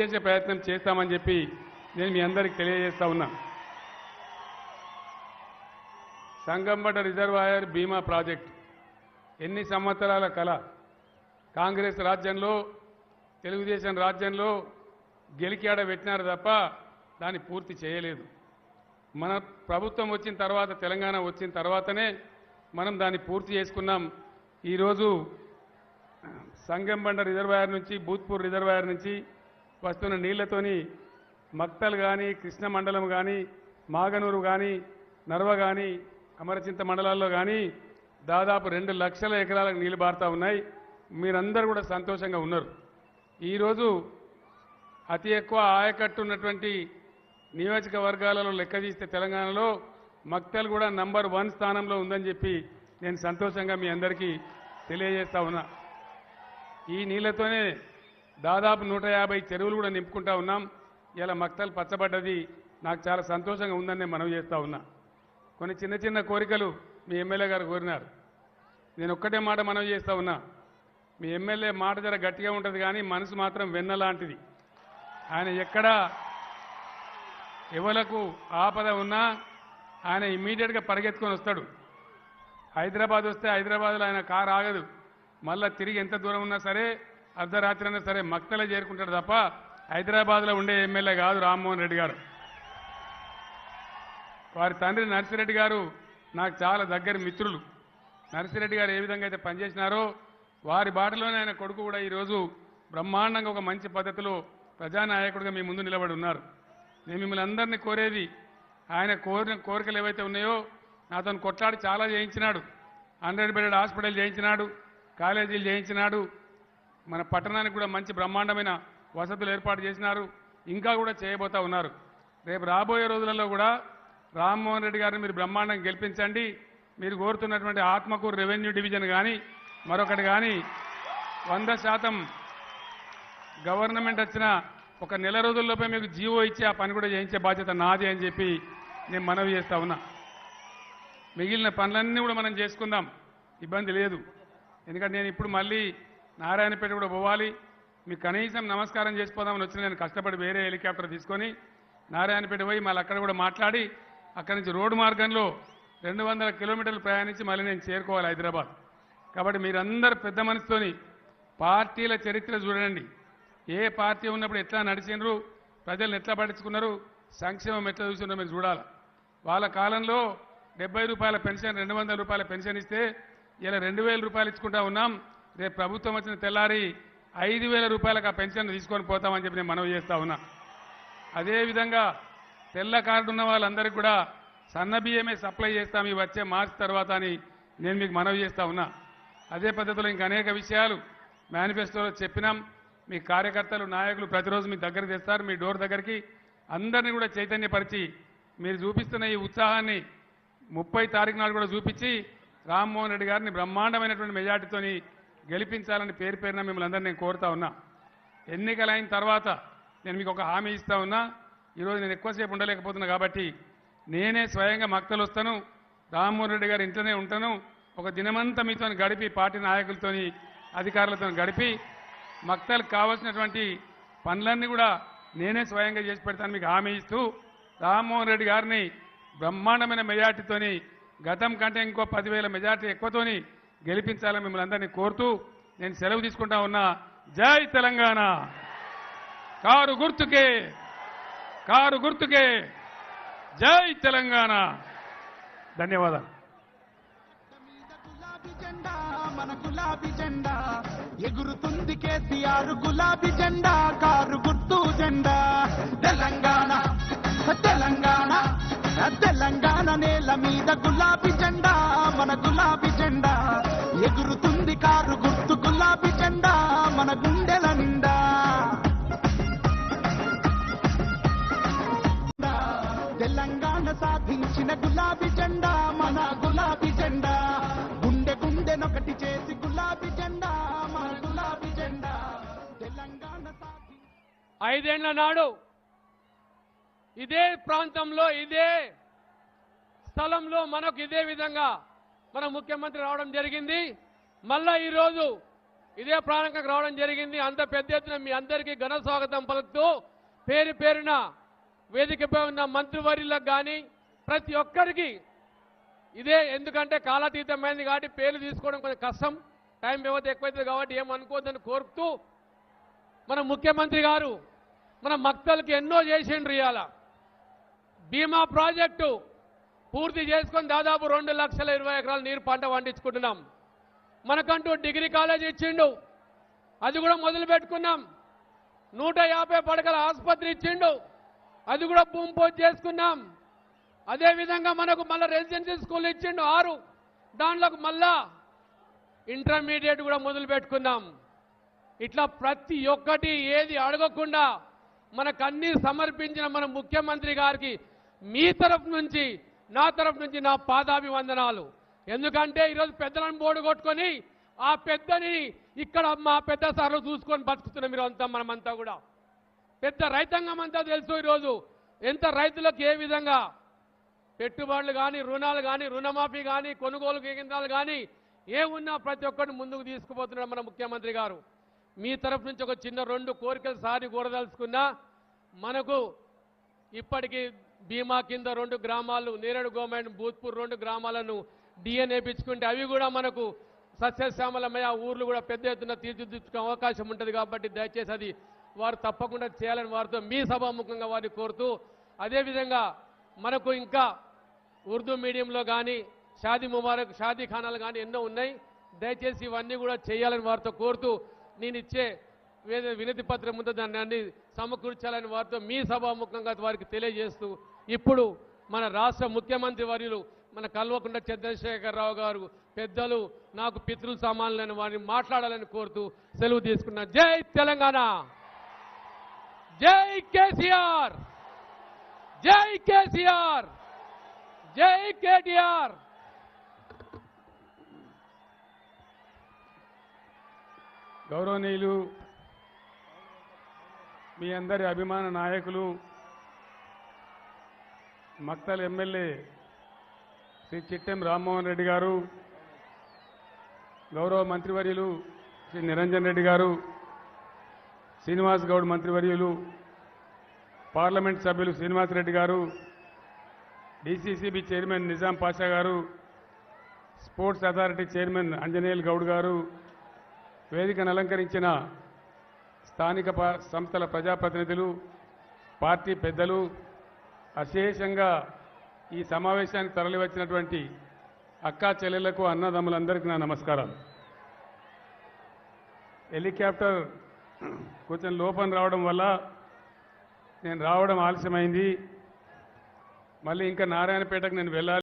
చేసే ప్రయత్నం చేస్తామని చెప్పి నేను మీ అందరికి తెలియజేస్తా ఉన్నా. సంగంబట రిజర్వాయర్ బీమా ప్రాజెక్ట్. ఎన్ని సంవత్సరాల కళ. కాంగ్రెస్ రాజ్యంలో తెలుగుదేశం రాజ్యంలో గెలికాడ పెట్టినారు తప్ప దాన్ని పూర్తి చేయలేదు. మన ప్రభుత్వం వచ్చిన తర్వాత తెలంగాణ వచ్చిన తర్వాతనే మనం దాన్ని పూర్తి చేసుకున్నాం. ఈరోజు సంగంబండ రిజర్వాయర్ నుంచి భూత్పూర్ రిజర్వాయర్ నుంచి వస్తున్న నీళ్ళతోని మక్తల్ కానీ కృష్ణ మండలం కానీ మాగనూరు కానీ నర్వ కానీ అమరచింత మండలాల్లో కానీ దాదాపు రెండు లక్షల ఎకరాలకు నీళ్ళు బారుతా ఉన్నాయి. మీరందరూ కూడా సంతోషంగా ఉన్నారు. ఈరోజు అతి ఎక్కువ ఆయకట్టు ఉన్నటువంటి నియోజకవర్గాలలో లెక్క తీస్తే తెలంగాణలో మక్తల్ కూడా నంబర్ వన్ స్థానంలో ఉందని చెప్పి నేను సంతోషంగా మీ అందరికీ తెలియజేస్తా ఉన్నా. ఈ నీళ్ళతోనే దాదాపు నూట యాభై చెరువులు కూడా నింపుకుంటా ఉన్నాం. ఇలా మక్తలు పచ్చబడ్డది నాకు చాలా సంతోషంగా ఉందని నేను మనవి చేస్తూ ఉన్నా. కొన్ని చిన్న చిన్న కోరికలు మీ ఎమ్మెల్యే గారు కోరినారు. నేను ఒక్కటే మాట మనవి చేస్తూ ఉన్నా. మీ ఎమ్మెల్యే మాట జర గట్టిగా ఉంటుంది కానీ మనసు మాత్రం వెన్న లాంటిది. ఆయన ఎక్కడ ఎవలకు ఆపద ఉన్నా ఆయన ఇమ్మీడియట్గా పరిగెత్తుకొని వస్తాడు. హైదరాబాద్ వస్తే హైదరాబాద్లో ఆయన కారు ఆగదు. మళ్ళీ తిరిగి ఎంత దూరం ఉన్నా సరే అర్ధరాత్రి అయినా సరే మక్తలే చేరుకుంటాడు తప్ప హైదరాబాద్లో ఉండే ఎమ్మెల్యే కాదు రామ్మోహన్ రెడ్డి గారు. వారి తండ్రి నర్సిరెడ్డి గారు నాకు చాలా దగ్గర మిత్రులు. నర్సిరెడ్డి గారు ఏ విధంగా అయితే పనిచేసినారో వారి బాటలోనే ఆయన కొడుకు కూడా ఈరోజు బ్రహ్మాండంగా ఒక మంచి పద్ధతిలో ప్రజానాయకుడిగా మీ ముందు నిలబడి ఉన్నారు. నేను మిమ్మల్ని అందరినీ కోరేది ఆయన కోరిన కోరికలు ఏవైతే ఉన్నాయో నాతో కొట్లాడి చాలా చేయించినాడు. హండ్రెడ్ బెడెడ్ హాస్పిటల్ చేయించినాడు కాలేజీలు చేయించినాడు మన పట్టణానికి కూడా మంచి బ్రహ్మాండమైన వసతులు ఏర్పాటు చేసినారు. ఇంకా కూడా చేయబోతా ఉన్నారు. రేపు రాబోయే రోజులలో కూడా రామ్మోహన్ రెడ్డి గారిని మీరు బ్రహ్మాండంగా గెలిపించండి. మీరు కోరుతున్నటువంటి ఆత్మకూరు రెవెన్యూ డివిజన్ కానీ మరొకటి కానీ వంద శాతం గవర్నమెంట్ వచ్చిన ఒక నెల రోజుల్లోపే మీకు జీవో ఇచ్చి ఆ పని కూడా చేయించే బాధ్యత నాది అని చెప్పి నేను మనవి చేస్తా ఉన్నా. మిగిలిన పనులన్నీ కూడా మనం చేసుకుందాం. ఇబ్బంది లేదు. ఎందుకంటే నేను ఇప్పుడు మళ్ళీ నారాయణపేట కూడా పోవాలి. మీకు కనీసం నమస్కారం చేసిపోదామని వచ్చిన నేను కష్టపడి వేరే హెలికాప్టర్ తీసుకొని నారాయణపేట పోయి మళ్ళీ అక్కడ కూడా మాట్లాడి అక్కడి నుంచి రోడ్డు మార్గంలో రెండు వందల కిలోమీటర్లు ప్రయాణించి మళ్ళీ నేను చేరుకోవాలి హైదరాబాద్. కాబట్టి మీరందరూ పెద్ద మనసుతోని పార్టీల చరిత్ర చూడండి. ఏ పార్టీ ఉన్నప్పుడు ఎట్లా నడిచినారు ప్రజలను ఎట్లా పట్టించుకున్నారు సంక్షేమం ఎట్లా చూసినారో మీరు చూడాలి. వాళ్ళ కాలంలో డెబ్బై రూపాయల పెన్షన్ రెండు వందల రూపాయల పెన్షన్ ఇస్తే ఇలా రెండు వేల రూపాయలు ఇచ్చుకుంటా ఉన్నాం. రేపు ప్రభుత్వం వచ్చిన తెల్లారి ఐదు వేల రూపాయలకు ఆ పెన్షన్ తీసుకొని పోతామని చెప్పి నేను మనవి చేస్తా ఉన్నా. అదేవిధంగా తెల్ల కార్డు ఉన్న వాళ్ళందరికీ కూడా సన్న బియ్యమే సప్లై చేస్తాం ఈ వచ్చే మార్చి తర్వాత అని నేను మీకు మనవి చేస్తా ఉన్నా. అదే పద్ధతిలో ఇంకా అనేక విషయాలు మేనిఫెస్టోలో చెప్పినాం. మీ కార్యకర్తలు నాయకులు ప్రతిరోజు మీ దగ్గరికి తెస్తారు మీ డోర్ దగ్గరికి. అందరినీ కూడా చైతన్యపరిచి మీరు చూపిస్తున్న ఈ ఉత్సాహాన్ని ముప్పై తారీఖు నాడు కూడా చూపించి రామ్మోహన్ రెడ్డి గారిని బ్రహ్మాండమైనటువంటి మెజార్టీతోని గెలిపించాలని పేరు పేరున మిమ్మల్ని అందరినీ నేను కోరుతా ఉన్నా. ఎన్నికలైన తర్వాత నేను మీకు ఒక హామీ ఇస్తా ఉన్నా. ఈరోజు నేను ఎక్కువసేపు ఉండలేకపోతున్నా కాబట్టి నేనే స్వయంగా మక్తలు వస్తాను. రామ్మోహన్ రెడ్డి గారి ఇంట్లోనే ఉంటాను. ఒక దినమంతా మీతో గడిపి పార్టీ నాయకులతోని అధికారులతో గడిపి మక్తలకు కావాల్సినటువంటి పనులన్నీ కూడా నేనే స్వయంగా చేసి పెడతాను మీకు హామీ ఇస్తూ రామ్మోహన్ రెడ్డి గారిని బ్రహ్మాండమైన మెజార్టీతోని గతం కంటే ఇంకో పదివేల మెజార్టీ ఎక్కువతోని గెలిపించాలని మిమ్మల్ని అందరినీ కోరుతూ నేను సెలవు తీసుకుంటా ఉన్నా. జై తెలంగాణ. కారు గుర్తుకే కారు గుర్తుకే. జై తెలంగాణ. ధన్యవాదాలు. గులాబీ మన గులాబీ జెండా. ఎగురుతుంది కేసీఆర్ గులాబీ జెండా కారు గుర్తు జెండా. తెలంగాణ తెలంగాణ. తెలంగాణ నేల మీద గులాబీ జెండా మన గులాబీ జెండా. ఎగురుతుంది కారు గుర్తు గులాబీ జెండా మన గుండెల నిండా తెలంగాణ సాధించిన గులాబీ జెండా మన గులాబీ జెండా. గుండె గుండెనొకటి చేసి గులాబీ జెండా మన గులాబీ జెండా. తెలంగాణ ఐదేళ్ళ నాడు ఇదే ప్రాంతంలో ఇదే స్థలంలో మనకు ఇదే విధంగా మన ముఖ్యమంత్రి రావడం జరిగింది. మళ్ళా ఈరోజు ఇదే ప్రాణంగా రావడం జరిగింది. అంత పెద్ద ఎత్తున మీ అందరికీ ఘన స్వాగతం పలుకుతూ పేరు పేరున వేదికపై ఉన్న మంత్రివర్యులకు కానీ ప్రతి ఒక్కరికి ఇదే ఎందుకంటే కాలాతీతమైంది కాబట్టి పేర్లు తీసుకోవడం కొంచెం కష్టం. టైం వ్యవధి ఎక్కువైతుంది కాబట్టి ఏమనుకోవద్దని కోరుతూ మన ముఖ్యమంత్రి గారు మన మక్తలకి ఎన్నో చేసిండ్రు ఇవాళ బీమా ప్రాజెక్టు పూర్తి చేసుకొని దాదాపు రెండు లక్షల ఇరవై ఎకరాల నీరు పంట పండించుకుంటున్నాం. మనకంటూ డిగ్రీ కాలేజ్ ఇచ్చిండు. అది కూడా మొదలు పెట్టుకున్నాం. నూట యాభై పడకల ఆసుపత్రి ఇచ్చిండు. అది కూడా భూమి పూజ చేసుకున్నాం. అదేవిధంగా మనకు మళ్ళీ రెసిడెన్షియల్ స్కూల్ ఇచ్చిండు ఆరు. దాంట్లోకి మళ్ళా ఇంటర్మీడియట్ కూడా మొదలు పెట్టుకున్నాం. ఇట్లా ప్రతి ఒక్కటి ఏది అడగకుండా మనకు అన్ని సమర్పించిన మన ముఖ్యమంత్రి గారికి మీ తరఫు నుంచి నా తరఫు నుంచి నా పాదాభివందనాలు. ఎందుకంటే ఈరోజు పెద్దలను బోర్డు కొట్టుకొని ఆ పెద్దని ఇక్కడ మా పెద్ద సార్లు చూసుకొని బతుకుతున్నాం మీరు అంతా మనమంతా కూడా. పెద్ద రైతాంగం అంతా తెలుసు ఈరోజు. ఎంత రైతులకు ఏ విధంగా పెట్టుబడులు కానీ రుణాలు కానీ రుణమాఫీ కానీ కొనుగోలు కేంద్రాలు కానీ ఏ ఉన్నా ప్రతి ఒక్కరిని ముందుకు తీసుకుపోతున్నాడు మన ముఖ్యమంత్రి గారు. మీ తరఫు నుంచి ఒక చిన్న రెండు కోరికలు సారి కూడదలుచుకున్నా మనకు ఇప్పటికీ బీమా కింద రెండు గ్రామాలు నేరేడు గవర్నమెంట్ భూత్పూర్ రెండు గ్రామాలను డిఎన్ఏ పిచ్చుకుంటే అవి కూడా మనకు సస్యశ్యామలమయ ఆ ఊర్లు కూడా పెద్ద ఎత్తున తీర్చిదిద్దుకునే అవకాశం ఉంటుంది కాబట్టి దయచేసి అది వారు తప్పకుండా చేయాలని వారితో మీ సభాముఖంగా వారిని కోరుతూ అదేవిధంగా మనకు ఇంకా ఉర్దూ మీడియంలో కానీ షాదీ ముబారక్ షాదీ ఖానాలు కానీ ఎన్నో ఉన్నాయి. దయచేసి ఇవన్నీ కూడా చేయాలని వారితో కోరుతూ నేను ఇచ్చే వినతి పత్రం ఉందో దాన్ని అన్ని సమకూర్చాలని వారితో మీ సభాముఖంగా వారికి తెలియజేస్తూ ఇప్పుడు మన రాష్ట్ర ముఖ్యమంత్రి వర్యులు మన కల్వకుంట చంద్రశేఖరరావు గారు పెద్దలు నాకు పితృ సమానులైన వారిని మాట్లాడాలని కోరుతూ సెలవు తీసుకున్నా జై తెలంగాణ. జై కేసీఆర్. జై కేసీఆర్. జై కేటీఆర్. గౌరవనీయులు మీ అందరి అభిమాన నాయకులు మక్తల్ ఎమ్మెల్యే శ్రీ చిట్టెం రామ్మోహన్ రెడ్డి గారు గౌరవ మంత్రివర్యులు శ్రీ నిరంజన్ రెడ్డి గారు శ్రీనివాస్ గౌడ్ మంత్రివర్యులు పార్లమెంట్ సభ్యులు శ్రీనివాస్ రెడ్డి గారు డీసీసీబీ చైర్మన్ నిజాం పాషా గారు sports authority chairman Anjaneyulu Goud గారు వేదికను అలంకరించిన స్థానిక సంస్థల ప్రజాప్రతినిధులు పార్టీ పెద్దలు అశేషంగా ఈ సమావేశానికి తరలివచ్చినటువంటి అక్కా చెల్లెలకు అన్నదమ్ములందరికీ నా నమస్కారం హెలికాప్టర్ కొంచెం లోపం రావడం వల్ల నేను రావడం ఆలస్యమైంది. మళ్ళీ ఇంకా నారాయణపేటకు నేను వెళ్ళాలి.